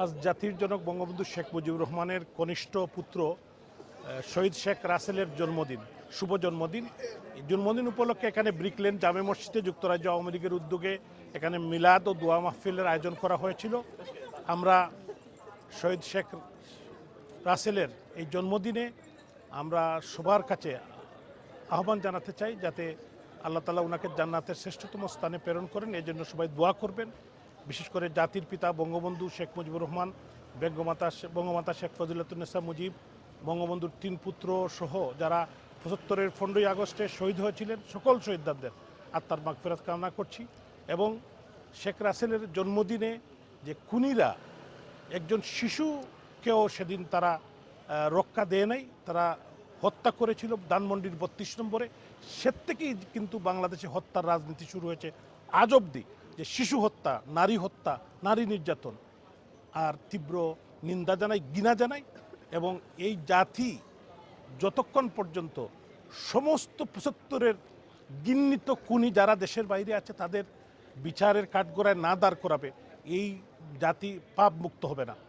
আজ জাতির জনক বঙ্গবন্ধু শেখ মুজিবুর রহমানের কনিষ্ঠ পুত্র শহীদ শেখ রাসেলের জন্মদিন, শুভ জন্মদিন। জন্মদিন উপলক্ষে এখানে ব্রিকলেন জামে মসজিদে যুক্তরাজ্য আওয়ামী লীগের উদ্যোগে এখানে মিলাদ ও দোয়া মাহফিলের আয়োজন করা হয়েছিল। আমরা শহীদ শেখ রাসেলের এই জন্মদিনে আমরা সবার কাছে আহ্বান জানাতে চাই, যাতে আল্লাহ তালা ওনাকে জান্নাতের শ্রেষ্ঠতম স্থানে প্রেরণ করেন। এই জন্য সবাই দোয়া করবেন। বিশেষ করে জাতির পিতা বঙ্গবন্ধু শেখ মুজিবুর রহমান, বঙ্গমাতা বঙ্গমাতা শেখ ফজিলাতুন্নেসা মুজিব, বঙ্গবন্ধুর তিন পুত্র সহ যারা পঁচাত্তরের পনেরোই আগস্টে শহীদ হয়েছিলেন, সকল শহীদদারদের আত্মার মাগফেরাত কামনা করছি এবং শেখ রাসেলের জন্মদিনে যে খুনিরা একজন শিশুকেও সেদিন তারা রক্ষা দেয় নাই, তারা হত্যা করেছিল ধানমন্ডির বত্রিশ নম্বরে সে থেকেই কিন্তু বাংলাদেশে হত্যার রাজনীতি শুরু হয়েছে আজ অবধি। যে শিশু হত্যা, নারী হত্যা, নারী নির্যাতন, আর তীব্র নিন্দা জানাই গিনা জানাই, এবং এই জাতি যতক্ষণ পর্যন্ত সমস্ত পঁচাত্তরের গিন্নিত কুনি যারা দেশের বাইরে আছে, তাদের বিচারের কাঠগোড়ায় না দাঁড় করাবে, এই জাতি পাপ মুক্ত হবে না।